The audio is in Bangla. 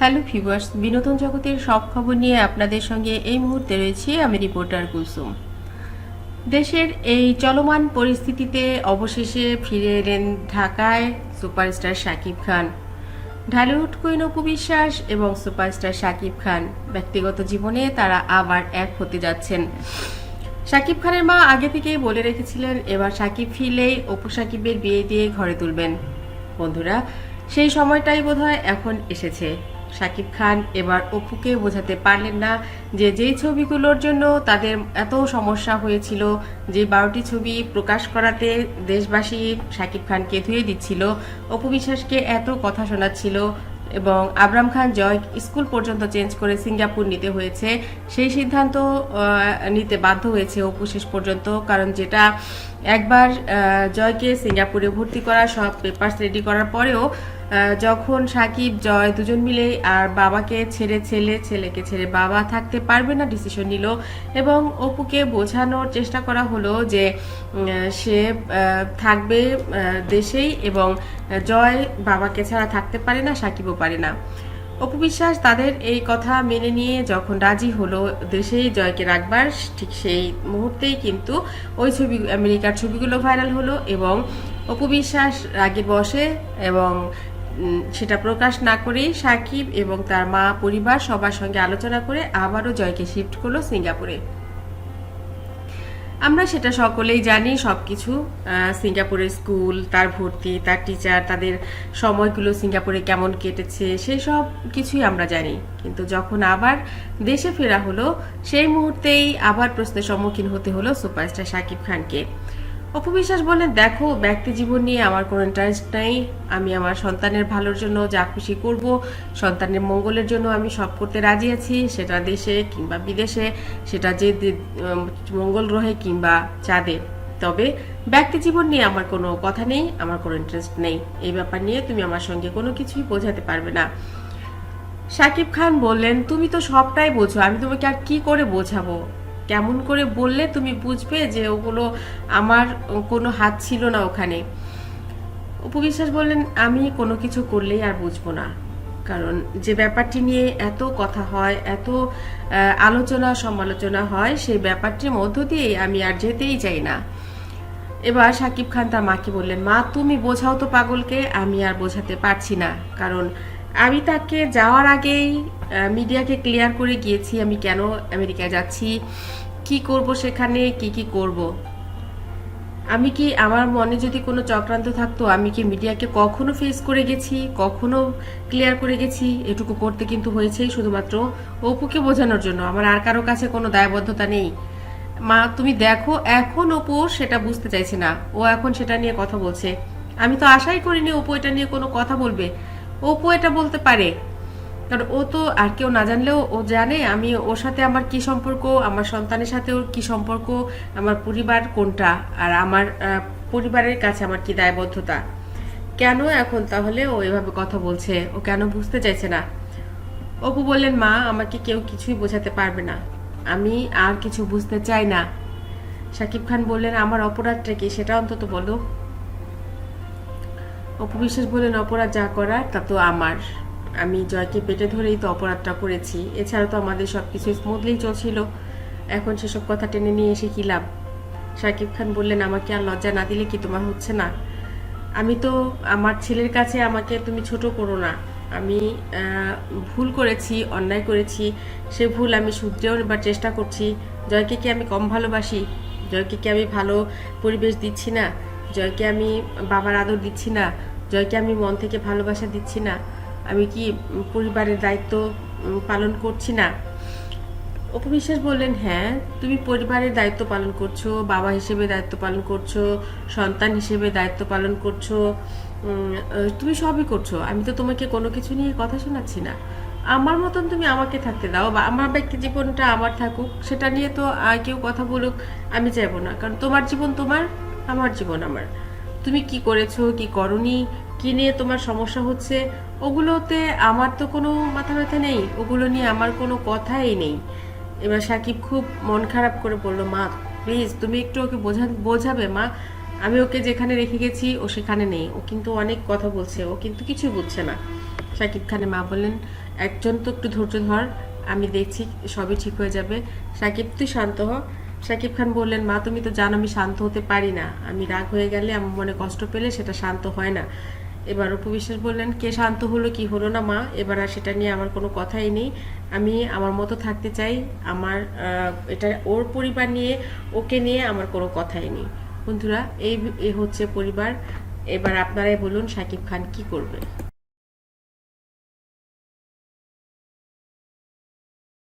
হ্যালো ভিউয়ার্স বিনোদন জগতের সব খবর নিয়ে আপনাদের সঙ্গে এই মুহূর্তে রয়েছি আমি রিপোর্টার কুলসুম। দেশের এই চলমান পরিস্থিতিতে অবশেষে ফিরে এলেন ঢাকায় সুপারস্টার শাকিব খান। ঢালিউড কুইন অপু বিশ্বাস এবং সুপারস্টার শাকিব খান ব্যক্তিগত জীবনে তারা আবার এক হতে যাচ্ছেন। শাকিব খানের মা আগে থেকেই বলে রেখেছিলেন, এবার শাকিব ফিরলেই অপু শাকিবের বিয়ে দিয়ে ঘরে তুলবেন। বন্ধুরা, সেই সময়টাই বোধহয় এখন এসেছে। শাকিব খান এবার অপুকে বোঝাতে পারলেন না যে যেই ছবিগুলোর জন্য তাদের এত সমস্যা হয়েছিল, যে বারোটি ছবি প্রকাশ করাতে দেশবাসী শাকিব খানকে ধুয়ে দিচ্ছিল, অপু বিশ্বাসকে এত কথা শোনাচ্ছিল এবং আবরাম খান জয় স্কুল পর্যন্ত চেঞ্জ করে সিঙ্গাপুর নিতে হয়েছে, সেই সিদ্ধান্ত নিতে বাধ্য হয়েছে অপু শেষ পর্যন্ত, কারণ যেটা একবার জয়কে সিঙ্গাপুরে ভর্তি করা সব পেপারস রেডি করার পরেও যখন সাকিব, জয় দুজন মিলে আর বাবাকে ছেড়ে ছেলে, ছেলেকে ছেড়ে বাবা থাকতে পারবে না ডিসিশন নিল এবং অপুকে বোঝানোর চেষ্টা করা হলো যে সে থাকবে দেশেই এবং জয় বাবাকে ছাড়া থাকতে পারে না, সাকিবও পারে না। অপু বিশ্বাস তাদের এই কথা মেনে নিয়ে যখন রাজি হলো, দেশেই জয়কে রাখবার, ঠিক সেই মুহূর্তেই কিন্তু ওই ছবি, আমেরিকার ছবিগুলো ভাইরাল হলো এবং অপু বিশ্বাস রাগের বসে এবং সেটা প্রকাশ না করেই সাকিব এবং তার মা পরিবার সবার সঙ্গে আলোচনা করে আবারও জয়কে শিফট করল সিঙ্গাপুরে। আমরা সেটা সকলেই জানি সব কিছু সিঙ্গাপুরের স্কুল, তার ভর্তি, তার টিচার, তাদের সময়গুলো সিঙ্গাপুরে কেমন কেটেছে, সেই সব কিছুই আমরা জানি। কিন্তু যখন আবার দেশে ফেরা হলো, সেই মুহূর্তেই আবার প্রশ্নের সম্মুখীন হতে হলো সুপারস্টার শাকিব খানকে। অপু বিশ্বাস বলেন দেখো, ব্যক্তি জীবন নিয়ে আমার কোনো ইন্টারেস্ট নাই। আমি আমার সন্তানের ভালোর জন্য যা খুশি করব, সন্তানের মঙ্গলের জন্য আমি সব করতে রাজি আছি। সেটা দেশে কিংবা বিদেশে, সেটা যে মঙ্গল গ্রহে কিংবা চাঁদে। তবে ব্যক্তি জীবন নিয়ে আমার কোনো কথা নেই, আমার কোনো ইন্টারেস্ট নেই। এই ব্যাপার নিয়ে তুমি আমার সঙ্গে কোনো কিছুই বোঝাতে পারবে না। শাকিব খান বললেন, তুমি তো সবটাই বোঝো, আমি তোমাকে আর কি করে বোঝাবো? কেমন করে বললে তুমি বুঝবে যে ওগুলো আমার কোনো হাত ছিল না ওখানে। উপবিশ্বাস বললেন, আমি কোনো কিছু করলেই আর বুঝব না। কারণ যে ব্যাপারটি নিয়ে এত কথা হয়, এত আলোচনা সমালোচনা হয়, সেই ব্যাপারটির মধ্য দিয়েই আমি আর যেতেই চাই না। এবার সাকিব খান তার মাকে বললেন, মা, তুমি বোঝাও তো পাগলকে, আমি আর বোঝাতে পারছি না। কারণ আমি তাকে যাওয়ার আগেই মিডিয়াকে ক্লিয়ার করে গিয়েছি আমি কেন আমেরিকায় যাচ্ছি, কি করব সেখানে, কি কি করব। আমি কি আমার মনে যদি কোনো চক্রান্ত থাকতো, আমি কি মিডিয়াকে কখনো ফেস করে গেছি, কখনো ক্লিয়ার করে গেছি? এটুকু করতে কিন্তু হয়েছেই শুধুমাত্র অপুকে বোঝানোর জন্য। আমার আর কারও কাছে কোনো দায়বদ্ধতা নেই। মা, তুমি দেখো, এখন অপু সেটা বুঝতে চাইছে না। ও এখন সেটা নিয়ে কথা বলছে। আমি তো আশাই করিনি অপু এটা নিয়ে কোনো কথা বলবে। অপু এটা বলতে পারে। কারণ ও তো আর কেউ না জানলেও ও জানে আমি ওর সাথে আমার কি সম্পর্ক, আমার সন্তানের সাথে ওর কি সম্পর্ক, আমার পরিবার কোনটা, আর আমার পরিবারের কাছে আমার কি দায়বদ্ধতা। কেন এখন তাহলে ও এভাবে কথা বলছে? ও কেন বুঝতে চাইছে না? অপু বললেন, মা, আমাকে কেউ কিছুই বোঝাতে পারবে না। আমি আর কিছু বুঝতে চাই না। সাকিব খান বললেন, আমার অপরাধটা কি সেটা অন্তত বলো। অপু বিশ্বাস বললেন অপরাধ যা করার, তা তো আমার। আমি জয়কে পেটে ধরেই তো অপরাধটা করেছি। এছাড়া তো আমাদের সব কিছু স্মুথলি চলছিল। এখন সেসব কথা টেনে নিয়ে এসে কি লাভ? সাকিব খান বললেন, আমাকে আর লজ্জা না দিলে কি তোমার হচ্ছে না? আমি তো, আমার ছেলের কাছে আমাকে তুমি ছোট করো না। আমি ভুল করেছি, অন্যায় করেছি। সে ভুল আমি শুধরেও নেবার চেষ্টা করছি। জয়কে কি আমি কম ভালোবাসি? জয়কে কি আমি ভালো পরিবেশ দিচ্ছি না? জয়কে আমি বাবার আদর দিচ্ছি না, জয়কে আমি মন থেকে ভালোবাসা দিচ্ছি না, আমি কি পরিবারের দায়িত্ব পালন করছি না? অপবিশ্বাস বললেন হ্যাঁ তুমি পরিবারের দায়িত্ব পালন করছ, বাবা হিসেবে দায়িত্ব পালন করছ, সন্তান হিসেবে দায়িত্ব পালন করছ তুমি সবই করছ, আমি তো তোমাকে কোনো কিছু নিয়ে কথা শোনাচ্ছি না। আমার মতন তুমি আমাকে থাকতে দাও, বা আমার ব্যক্তি জীবনটা আমার থাকুক, সেটা নিয়ে তো কেউ কথা বলুক, আমি চাইব না, কারণ তোমার জীবন তোমার আমার জীবন আমার। তুমি কি করেছ, কি করনি, কি নিয়ে তোমার সমস্যা হচ্ছে, ওগুলোতে আমার তো কোনো মাথা ব্যথা নেই, ওগুলো নিয়ে আমার কোনো কথাই নেই। এবার সাকিব খুব মন খারাপ করে বলল, মা প্লিজ তুমি একটু ওকে বোঝা, বোঝাবে, মা। আমি ওকে যেখানে রেখে গেছি, ও সেখানে নেই। ও কিন্তু অনেক কথা বলছে, ও কিন্তু কিছুই বুঝছে না। সাকিব খানের মা বললেন, একজন তো একটু ধৈর্য ধর, আমি দেখছি সবই ঠিক হয়ে যাবে। সাকিব, তুই শান্ত হ। শাকিব খান বললেন, মা, তুমি তো জানো আমি শান্ত হতে পারি না। আমি রাগ হয়ে গেলে আমার মনে কষ্ট পেলে সেটা শান্ত হয় না। এবার অপু বিশ্বাস বললেন, কে শান্ত হলো, কি হলো না, মা? এবার আর সেটা নিয়ে আমার কোনো কথাই নেই। আমি আমার মতো থাকতে চাই। আমার এটা ওর পরিবার নিয়ে, ওকে নিয়ে আমার কোনো কথাই নেই। বন্ধুরা, এই হচ্ছে পরিবার। এবার আপনারাই বলুন শাকিব খান কি করবে।